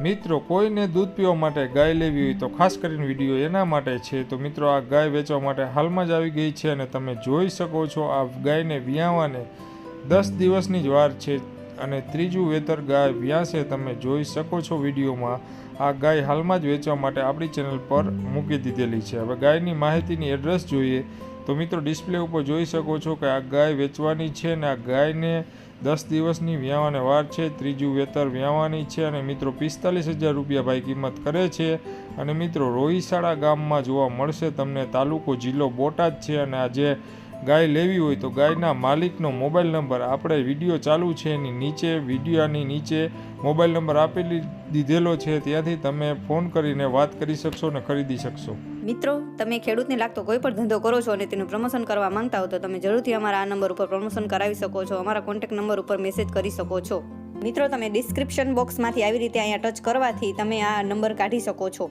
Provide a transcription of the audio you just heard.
મિત્રો, કોઈને દૂધ પીવા માટે ગાય લેવી હોય તો ખાસ કરીને વીડિયો એના માટે છે. તો મિત્રો, આ ગાય વેચવા માટે હાલમાં જ આવી ગઈ છે અને તમે જોઈ શકો છો, આ ગાયને વ્યાવાને દસ દિવસની જ વાર છે અને ત્રીજું વેતર ગાય વ્યાસે તમે જોઈ શકો છો વિડીયોમાં. આ ગાય હાલમાં જ વેચવા માટે આપણી ચેનલ પર મૂકી દીધેલી છે. હવે ગાયની માહિતીની એડ્રેસ જોઈએ. તો મિત્રો, ડિસ્પ્લે ઉપર જોઈ શકો છો કે આ ગાય વેચવાની છે અને આ ગાયને દસ દિવસની વ્યાવાને વાર છે, ત્રીજું વેતર વ્યાવાની છે અને મિત્રો, પિસ્તાલીસ હજાર રૂપિયા ભાઈ કિંમત કરે છે. અને મિત્રો, રોહિસાળા ગામમાં જોવા મળશે તમને, તાલુકો જિલ્લો બોટાદ છે અને આ જે ગાય લેવી હોય તો ગાયના માલિકનો મોબાઈલ નંબર આપણે વીડિયો ચાલુ છે એની નીચે, વિડીયોની નીચે મોબાઈલ નંબર આપેલી દીધેલો છે, ત્યાંથી તમે ફોન કરીને વાત કરી શકશો અને ખરીદી શકશો. મિત્રો, તમે ખેડૂતને લાગતો કોઈ પણ ધંધો કરો છો અને તેનું પ્રમોશન કરવા માંગતા હો તો તમે જરૂરથી અમારા આ નંબર ઉપર પ્રમોશન કરાવી શકો છો, અમારા કોન્ટેક્ટ નંબર ઉપર મેસેજ કરી શકો છો. મિત્રો, તમે ડિસ્ક્રિપ્શન બોક્સમાંથી આવી રીતે અહીંયા ટચ કરવાથી તમે આ નંબર કાઢી શકો છો.